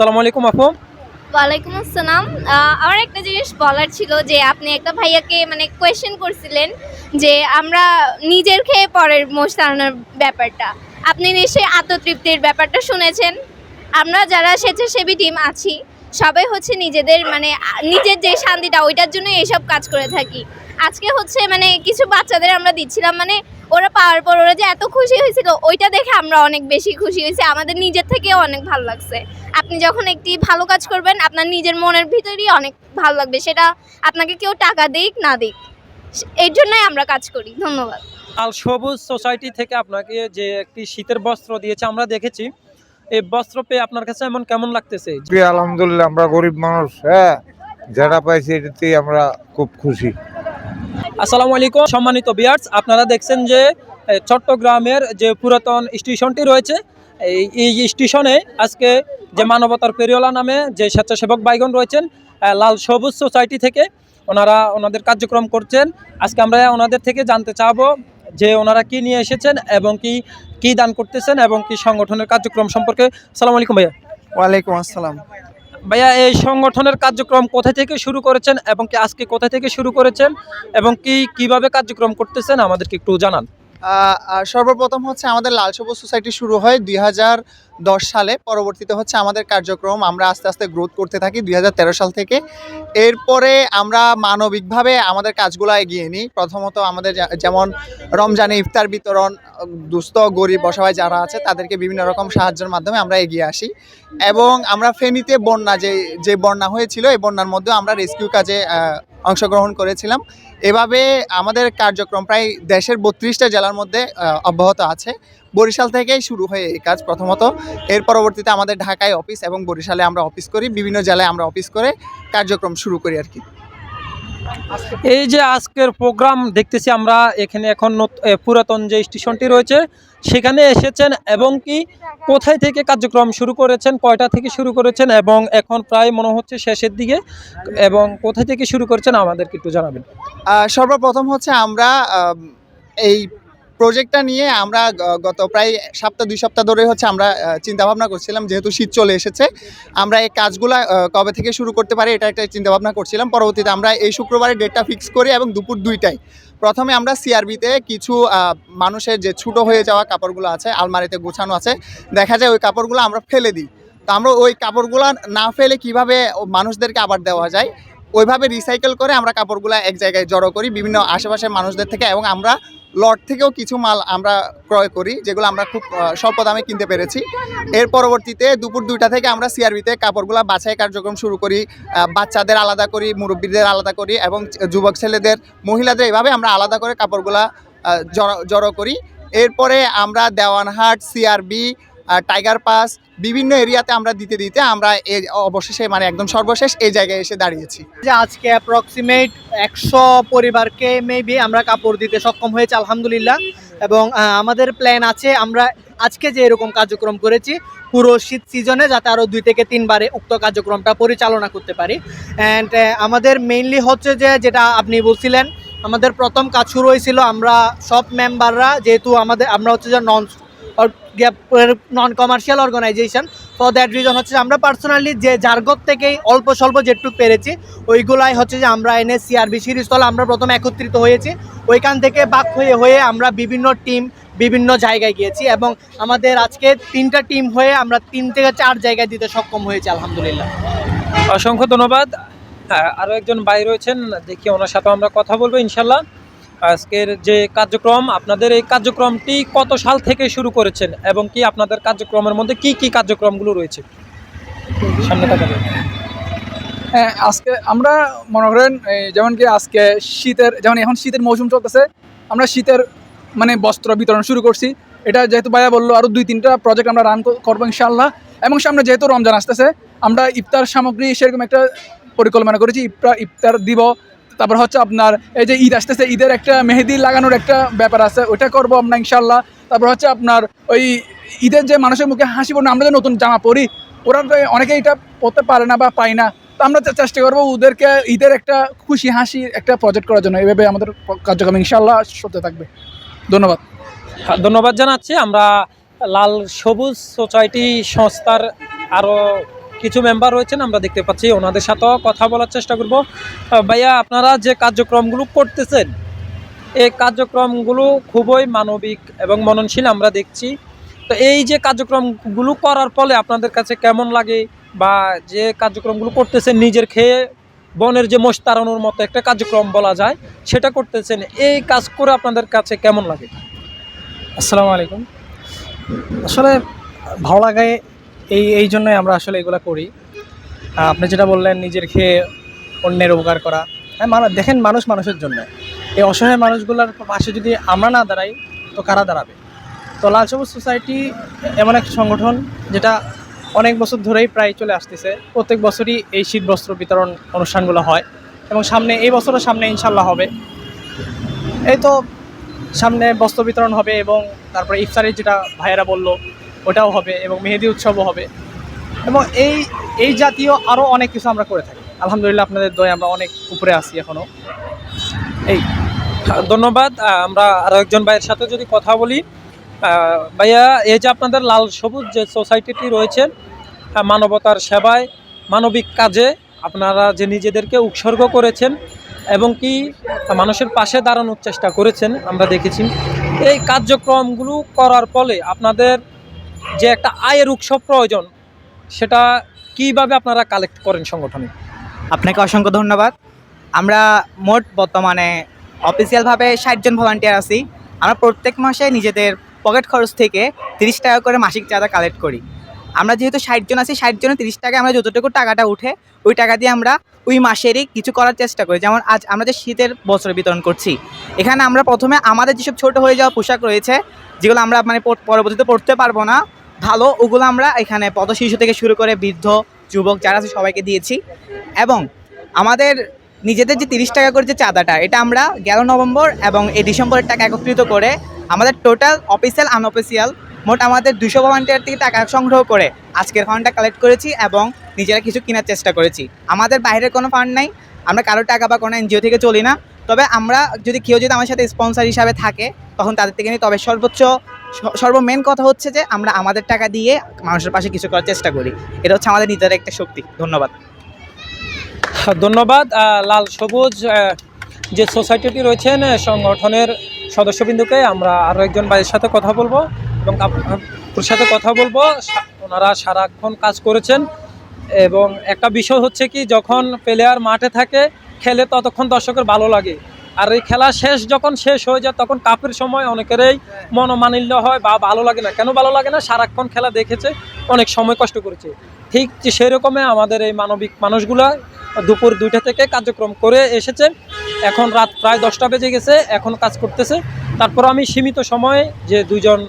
আসসালামু আলাইকুম, আপু। ওয়ালাইকুম আসসালাম। আমার একটা জিনিস বলার ছিল যে, আপনি একটা ভাইয়াকে মানে কোয়েশ্চেন করছিলেন যে, আমরা নিজের খেয়ে পরের মোষ তাড়ানোর ব্যাপারটা। আপনি নিশ্চয়ই আত্মতৃপ্তির ব্যাপারটা শুনেছেন। আমরা যারা স্বেচ্ছাসেবী টিম আছি সবাই হচ্ছে নিজেদের মানে নিজের যে শান্তিটা, ওইটার জন্য এইসব কাজ করে থাকি। আজকে হচ্ছে মানে কিছু বাচ্চাদের আমরা দিচ্ছিলাম মানে ওরা পাওয়ার পর ওরা যে এত খুশি হয়েছিল, ওইটা দেখে আমরা অনেক বেশি খুশি হয়েছি। আমাদের নিজের থেকেও অনেক ভালো লাগছে। আপনি যখন একটি ভালো কাজ করবেন, আপনার নিজের মনের ভিতরেই অনেক ভালো লাগবে। সেটা আপনাকে কেউ টাকা দিক, না দিক এর জন্যই আমরা কাজ করি। ধন্যবাদ। আল সবুজ সোসাইটি থেকে আপনাকে যে একটি শীতের বস্ত্র দিয়েছে, আমরা দেখেছি। এই বস্ত্র পেয়ে আপনার কাছে এমন কেমন লাগতেছে? আলহামদুলিল্লাহ আমরা গরিব মানুষ হ্যাঁ? যেটা পাইছি এটাতেই আমরা খুব খুশি। আসসালামু আলাইকুম সম্মানিত বিয়ার্স আপনারা দেখছেন যে চট্টগ্রামের যে পুরাতন স্টেশনটি রয়েছে এই এই স্টেশনে আজকে যে মানবতার পেরিওলা নামে যে স্বেচ্ছাসেবক বাইগন রয়েছেন লাল সবুজ সোসাইটি থেকে ওনারা ওনাদের কার্যক্রম করছেন। আজকে আমরা ওনাদের থেকে জানতে চাবো যে ওনারা কি নিয়ে এসেছেন এবং কি কি দান করতেছেন এবং কি সংগঠনের কার্যক্রম সম্পর্কে। সালাম আলাইকুম ভাইয়া। ওয়ালাইকুম আসসালাম। ভাইয়া এই সংগঠনের কার্যক্রম কোথা থেকে শুরু করেছেন এবং কি আজকে কোথা থেকে শুরু করেছেন এবং কি কীভাবে কার্যক্রম করতেছেন আমাদেরকে একটু জানান। সর্বপ্রথম হচ্ছে আমাদের লাল সবুজ সোসাইটি শুরু হয় দুই সালে। পরবর্তীতে হচ্ছে আমাদের কার্যক্রম আমরা আস্তে আস্তে গ্রোথ করতে থাকি দুই হাজার তেরো সাল থেকে। এরপরে আমরা মানবিকভাবে আমাদের কাজগুলো এগিয়ে নিই। প্রথমত আমাদের যেমন রমজানে ইফতার বিতরণ, দুস্থ, গরিব, অসহায় যারা আছে, তাদেরকে বিভিন্ন রকম সাহায্যের মাধ্যমে আমরা এগিয়ে আসি। এবং আমরা ফেনীতে বন্যা, যে যে বন্যা হয়েছিল, এই বন্যার মধ্যে আমরা রেস্কিউ কাজে অংশগ্রহণ করেছিলাম। এভাবে আমাদের কার্যক্রম প্রায় দেশের বত্রিশটা জেলার মধ্যে অব্যাহত আছে। বরিশাল থেকেই শুরু হয়ে এই কাজ প্রথমত। এর পরবর্তীতে আমাদের ঢাকায় অফিস এবং বরিশালে আমরা অফিস করি। বিভিন্ন জেলায় আমরা অফিস করে কার্যক্রম শুরু করি আর কি। এই যে আজকের প্রোগ্রাম দেখতেছি আমরা, এখানে এখন পুরাতন যে স্টেশনটি রয়েছে, সেখানে এসেছেন এবং কি কোথায় থেকে কার্যক্রম শুরু করেছেন, কয়টা থেকে শুরু করেছেন এবং এখন প্রায় মনে হচ্ছে শেষের দিকে এবং কোথায় থেকে শুরু করেছেন আমাদেরকে একটু জানাবেন। সর্বপ্রথম হচ্ছে আমরা এই প্রজেক্টটা নিয়ে আমরা গত প্রায় সপ্তাহ, দুই সপ্তাহ ধরে হচ্ছে আমরা চিন্তা ভাবনা করছিলাম, যেহেতু শীত চলে এসেছে, আমরা এই কাজগুলা কবে থেকে শুরু করতে পারি এটা একটা চিন্তা ভাবনা করছিলাম। পরবর্তীতে আমরা এই শুক্রবারে ডেটটা ফিক্স করি এবং দুপুর দুইটায়। প্রথমে আমরা সিআরবিতে কিছু মানুষের যে ছোটো হয়ে যাওয়া কাপড়গুলো আছে, আলমারিতে গোছানো আছে, দেখা যায় ওই কাপড়গুলো আমরা ফেলে দিই। তো আমরা ওই কাপড়গুলো না ফেলে কীভাবে মানুষদেরকে আবার দেওয়া যায়, ওইভাবে রিসাইকেল করে আমরা কাপড়গুলো এক জায়গায় জড়ো করি বিভিন্ন আশেপাশের মানুষদের থেকে এবং আমরা লট থেকেও কিছু মাল আমরা ক্রয় করি, যেগুলো আমরা খুব স্বল্প দামে কিনতে পেরেছি। এর পরবর্তীতে দুপুর দুইটা থেকে আমরা সিআরবিতে কাপড়গুলো বাছাই কার্যক্রম শুরু করি বাচ্চাদের আলাদা করি, মুরব্বীদের আলাদা করি এবং যুবক ছেলেদের, মহিলাদের এভাবে আমরা আলাদা করে কাপড়গুলা জড়ো- জড়ো করি। এরপরে আমরা দেওয়ানহাট, সিআরবি টাইগার পাস বিভিন্ন এরিয়াতে আমরা দিতে দিতে আমরা এ- অবশেষে মানে একদম সর্বশেষ এই জায়গায় এসে দাঁড়িয়েছি। যে আজকে অ্যাপ্রক্সিমেট একশো পরিবারকে মেবি আমরা কাপড় দিতে সক্ষম হয়েছে, আলহামদুলিল্লাহ। এবং আমাদের প্ল্যান আছে আমরা আজকে যে এরকম কার্যক্রম করেছি, পুরো শীত সিজনে যাতে আরও দুই থেকে তিনবারে উক্ত কার্যক্রমটা পরিচালনা করতে পারি। অ্যান্ড আমাদের মেইনলি হচ্ছে যে যেটা আপনি বলছিলেন, আমাদের প্রথম কাজ শুরু হয়েছিল আমরা সব মেম্বাররা যেহেতু আমাদের, আমরা হচ্ছে যে non non commercial organization for that reason হচ্ছে আমরা পার্সোনালি যে জার্গত থেকেই অল্প স্বল্প যেটুকু পেরেছি, ওইগুলাই হচ্ছে যে আমরা এনে সিআরবি সিরিজতলা আমরা প্রথমে একত্রিত হয়েছি। ওইখান থেকে বাক হয়ে হয়ে আমরা বিভিন্ন টিম বিভিন্ন জায়গায় গিয়েছি এবং আমাদের আজকে তিনটা টিম হয়ে আমরা তিন থেকে চার জায়গায় দিতে সক্ষম হয়েছি, আলহামদুলিল্লাহ। অসংখ্য ধন্যবাদ। আরও একজন ভাই রয়েছেন, দেখি ওনার সাথে আমরা কথা বলব, ইনশাল্লাহ। আজকের যে কার্যক্রম, আপনাদের এই কার্যক্রমটি কত সাল থেকে শুরু করেছেন এবং কি আপনাদের কার্যক্রমের মধ্যে কি কি কার্যক্রমগুলো রয়েছে? সামনে তাকাবে হ্যাঁ আজকে আমরা মনে করেন যেমন কি আজকে শীতের, যেমন এখন শীতের মৌসুম চলতেছে, আমরা শীতের মানে বস্ত্র বিতরণ শুরু করছি। এটা যেহেতু ভাইয়া বলল আরও দুই, তিনটা প্রজেক্ট আমরা রান করব ইনশাল্লাহ এবং সামনে যেহেতু রমজান আসতেছে, আমরা ইফতার সামগ্রী সেরকম একটা পরিকল্পনা করেছি ইফতার ইফতার দিব তারপর হচ্ছে আপনার এই যে ঈদ আসতেছে ঈদের একটা মেহেদি লাগানোর একটা ব্যাপার আছে ওটা করব আমরা ইনশাল্লাহ। তারপর হচ্ছে আপনার ওই ঈদের যে মানুষের মুখে হাসি পড়ে আমরা যে নতুন জামা পরি ওরা তো অনেকে এটা পরতে পারে না বা পায় না। তো আমরা চেষ্টা করব ওদেরকে ঈদের একটা খুশি হাসি একটা প্রজেক্ট করার জন্য। এভাবে আমাদের কার্যক্রম ইনশাল্লাহ চলতে থাকবে। ধন্যবাদ। হ্যাঁ, ধন্যবাদ জানাচ্ছি। আমরা লাল সবুজ সোসাইটি সংস্থার আরও কিছু মেম্বার রয়েছেন, আমরা দেখতে পাচ্ছি ওনাদের সাথেও কথা বলার চেষ্টা করব। ভাইয়া, আপনারা যে কার্যক্রমগুলো করতেছেন, এই কার্যক্রমগুলো খুবই মানবিক এবং মননশীল আমরা দেখছি। তো এই যে কার্যক্রমগুলো করার ফলে আপনাদের কাছে কেমন লাগে বা যে কার্যক্রমগুলো করতেছেন, নিজের খেয়ে বনের যে মোষ তাড়ানোর মতো একটা কার্যক্রম বলা যায়, সেটা করতেছেন, এই কাজ করে আপনাদের কাছে কেমন লাগে? আসসালামু আলাইকুম। আসলে ভালো লাগে এই এই জন্যই আমরা আসলে এগুলো করি। আপনি যেটা বললেন, নিজের খেয়ে অন্যের উপকার করা। হ্যাঁ দেখেন মানুষ মানুষের জন্য। এই অসহায় মানুষগুলোর পাশে যদি আমরা না দাঁড়াই, তো কারা দাঁড়াবে? তো লাল সবুজ সোসাইটি এমন একটা সংগঠন যেটা অনেক বছর ধরেই প্রায় চলে আসতেছে। প্রত্যেক বছরই এই শীত বস্ত্র বিতরণ অনুষ্ঠানগুলো হয় এবং সামনে, এই বছরের সামনে ইনশাল্লাহ হবে। এই তো সামনে বস্ত্র বিতরণ হবে এবং তারপরে ইফতারের যেটা ভাইয়েরা বলল ওটাও হবে এবং মেহেদি উৎসবও হবে। এবং এই এই জাতীয় আরও অনেক কিছু আমরা করে থাকি। আলহামদুলিল্লাহ আপনাদের দয়ে আমরা অনেক উপরে আছি এখনও এই, ধন্যবাদ। আমরা আরও একজন ভাইয়ের সাথে যদি কথা বলি। ভাইয়া, এই যে আপনাদের লাল সবুজ যে সোসাইটিটি রয়েছে মানবতার সেবায়, মানবিক কাজে আপনারা যে নিজেদেরকে উৎসর্গ করেছেন এবং কি মানুষের পাশে দাঁড়ানোর চেষ্টা করেছেন, আমরা দেখেছি। এই কার্যক্রমগুলো করার ফলে আপনাদের যে একটা আয়ের উৎস প্রয়োজন, সেটা কীভাবে আপনারা কালেক্ট করেন সংগঠনে? আপনাকে অসংখ্য ধন্যবাদ। আমরা মোট বর্তমানে অফিসিয়ালভাবে ষাটজন ভলান্টিয়ার আছি। আমরা প্রত্যেক মাসে নিজেদের পকেট খরচ থেকে তিরিশ টাকা করে মাসিক চাঁদা কালেক্ট করি। আমরা যেহেতু ষাটজন আছি ষাটজনে তিরিশ টাকা আমরা যতটুকু টাকাটা উঠে, ওই টাকা দিয়ে আমরা ওই মাসেরই কিছু করার চেষ্টা করি। যেমন আজ আমরা যে শীতের বস্ত্র বিতরণ করছি, এখানে আমরা প্রথমে আমাদের যেসব ছোট হয়ে যাওয়া পোশাক রয়েছে যেগুলো আমরা মানে পরবর্তীতে পড়তে পারব না, ভালো, ওগুলো আমরা এখানে পদ শিশু থেকে শুরু করে বৃদ্ধ, যুবক যারা আছে সবাইকে দিয়েছি। এবং আমাদের নিজেদের যে তিরিশ টাকা করে যে চাঁদাটা, এটা আমরা গেল নভেম্বর এবং এই ডিসেম্বরের টাকা একত্রিত করে আমাদের টোটাল অফিসিয়াল, আনঅফিসিয়াল মোট আমাদের দুশো ভলান্টিয়ার থেকে টাকা সংগ্রহ করে আজকের ফান্ডটা কালেক্ট করেছি এবং নিজেরা কিছু কেনার চেষ্টা করেছি। আমাদের বাইরের কোনো ফান্ড নাই, আমরা কারও টাকা বা কোনো এনজিও থেকে চলি না। তবে আমরা যদি কেউ যদি আমার সাথে স্পন্সর হিসাবে থাকে তখন তাদের থেকে নিই। তবে সর্বোচ্চ, স- সর্বমেন কথা হচ্ছে যে আমরা আমাদের টাকা দিয়ে মানুষের পাশে কিছু করার চেষ্টা করি। এটা হচ্ছে আমাদের নিজের একটা শক্তি। ধন্যবাদ। ধন্যবাদ। লাল সবুজ যে সোসাইটিটি রয়েছেন সংগঠনের সদস্যবিন্দুকে আমরা আরও একজন ভাইয়ের সাথে কথা বলব এবং আপনার সাথে কথা বলব। ওনারা সারাক্ষণ কাজ করেছেন এবং একটা বিষয় হচ্ছে কি, যখন প্লেয়ার মাঠে থাকে, খেলে ততক্ষণ দর্শকের ভালো লাগে। আর এই খেলা শেষ যখন শেষ হয়ে যায়, তখন কাপের সময় অনেকেরই মনোমানিল্য হয় বা ভালো লাগে না। কেন ভালো লাগে না? সারাক্ষণ খেলা দেখেছে, অনেক সময় কষ্ট করেছে। ঠিক সেরকমই আমাদের এই মানবিক মানুষগুলা দুপুর দুইটা থেকে কার্যক্রম করে এসেছে। এখন রাত প্রায় দশটা বেজে গেছে, এখন কাজ করতেছে। তারপর আমি সীমিত সময়ে যে দুইজন,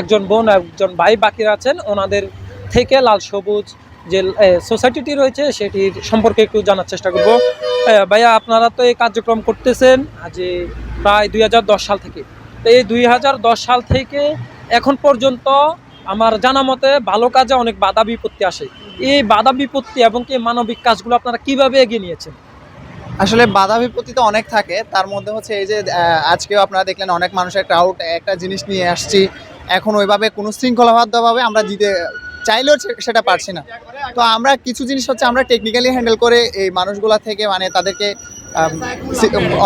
একজন বোন, একজন ভাই বাকি আছেন, ওনাদের থেকে লাল সবুজ যে সোসাইটিটি রয়েছে সেটির সম্পর্কে একটু জানার চেষ্টা করব। ভাইয়া, আপনারা তো এই কার্যক্রম করতেছেন যে প্রায় দুই হাজার দশ সাল থেকে। তো এই দুই হাজার দশ সাল থেকে এখন পর্যন্ত আমার জানা মতে ভালো কাজে অনেক বাধা বিপত্তি আসে। এই বাধা বিপত্তি এবং কি মানবিক কাজগুলো আপনারা কীভাবে এগিয়ে নিয়েছেন? আসলে বাধা বিপত্তি তো অনেক থাকে। তার মধ্যে হচ্ছে এই যে আজকেও আপনারা দেখলেন অনেক মানুষের ক্রাউড একটা জিনিস নিয়ে আসছি। এখন ওইভাবে কোনো শৃঙ্খলাবদ্ধভাবে আমরা দিতে চাইলেও সেটা পারছি না। তো আমরা কিছু জিনিস হচ্ছে আমরা টেকনিক্যালি হ্যান্ডেল করে এই মানুষগুলা থেকে মানে তাদেরকে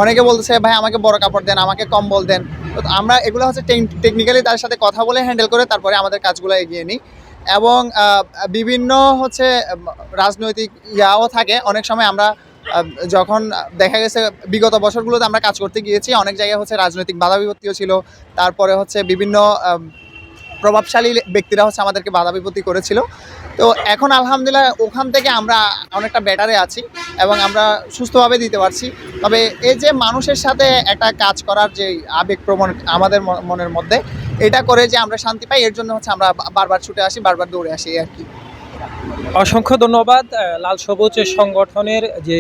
অনেকে বলছে ভাই, আমাকে বড় কাপড় দেন, আমাকে কম্বল দেন। তো আমরা এগুলো হচ্ছে টেকনিক্যালি তার সাথে কথা বলে হ্যান্ডেল করে তারপরে আমাদের কাজগুলো এগিয়ে নিই। এবং বিভিন্ন হচ্ছে রাজনৈতিক ইয়াও থাকে। অনেক সময় আমরা যখন দেখা গেছে বিগত বছরগুলোতে আমরা কাজ করতে গিয়েছি, অনেক জায়গায় হচ্ছে রাজনৈতিক বাধা বিপত্তিও ছিল। তারপরে হচ্ছে বিভিন্ন প্রভাবশালী ব্যক্তিরা হচ্ছে আমাদেরকে বাধা বিপত্তি করেছিল। তো এখন আলহামদুলিল্লাহ ওখান থেকে আমরা অনেকটা বেটারে আছি এবং আমরা সুস্থভাবে দিতে পারছি। তবে এই যে মানুষের সাথে একটা কাজ করার যে আবেগ প্রবণ আমাদের মনের মধ্যে, এটা করে যে আমরা শান্তি পাই, এর জন্য হচ্ছে আমরা বারবার ছুটে আসি, বারবার দৌড়ে আসি আর কি। অসংখ্য ধন্যবাদ লাল সবুজ সংগঠনের যে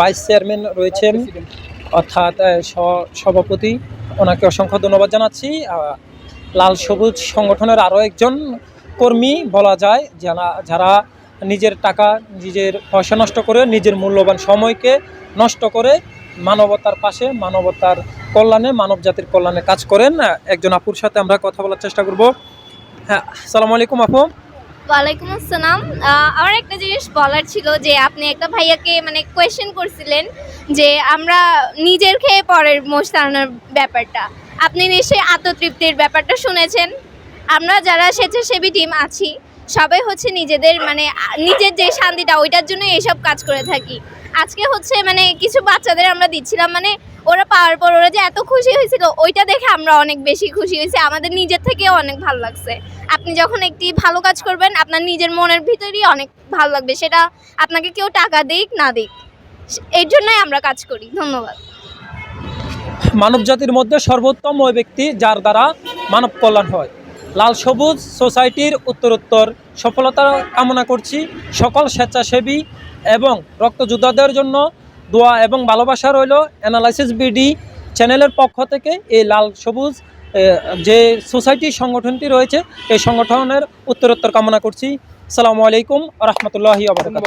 ভাইস চেয়ারম্যান রয়েছেন, অর্থাৎ সভাপতি, ওনাকে অসংখ্য ধন্যবাদ জানাচ্ছি। লাল সবুজ সংগঠনের আরও একজন কর্মী বলা যায়, যারা যারা নিজের টাকা নিজের পয়সা নষ্ট করে নিজের মূল্যবান সময়কে নষ্ট করে মানবতার পাশে, মানবতার কল্যাণে মানব জাতির কল্যাণে কাজ করেন। একজন আপুর সাথে আমরা কথা বলার চেষ্টা করব। হ্যাঁ আসসালামু আলাইকুম আপু। ওয়ালাইকুম আসসালাম। আমার একটা জিনিস বলার ছিল যে, আপনি একটা ভাইয়াকে মানে কোয়েশ্চেন করছিলেন যে, আমরা নিজের খেয়ে পরের তাড়ানোর ব্যাপারটা। আপনি নিশ্চয়ই আত্মতৃপ্তির ব্যাপারটা শুনেছেন। আমরা যারা স্বেচ্ছাসেবী টিম আছি, সবাই হচ্ছে নিজেদের মানে নিজের যে শান্তিটা, ওইটার জন্য এইসব কাজ করে থাকি। আজকে হচ্ছে মানে কিছু বাচ্চাদের আমরা দিচ্ছিলাম মানে ওরা পাওয়ার পর ওরা যে এত খুশি হয়েছিল, ওইটা দেখে আমরা অনেক বেশি খুশি হয়েছি। আমাদের নিজের থেকেও অনেক ভালো লাগছে। আপনি যখন একটি ভালো কাজ করবেন, আপনার নিজের মনের ভিতরেই অনেক ভালো লাগবে। সেটা আপনাকে কেউ টাকা দিক, না দিক, এর জন্যই আমরা কাজ করি। ধন্যবাদ। মানব জাতির মধ্যে সর্বোত্তম ওই ব্যক্তি যার দ্বারা মানব কল্যাণ হয়। লাল সবুজ সোসাইটির উত্তরোত্তর সফলতা কামনা করছি। সকল স্বেচ্ছাসেবী এবং রক্তযোদ্ধাদের জন্য দোয়া এবং ভালোবাসা রইল অ্যানালাইসিস বিডি চ্যানেলের পক্ষ থেকে এই লাল সবুজ যে সোসাইটি সংগঠনটি রয়েছে, এই সংগঠনের উত্তরোত্তর কামনা করছি। আসসালামু আলাইকুম রহমতুল্লাহি আবরকাত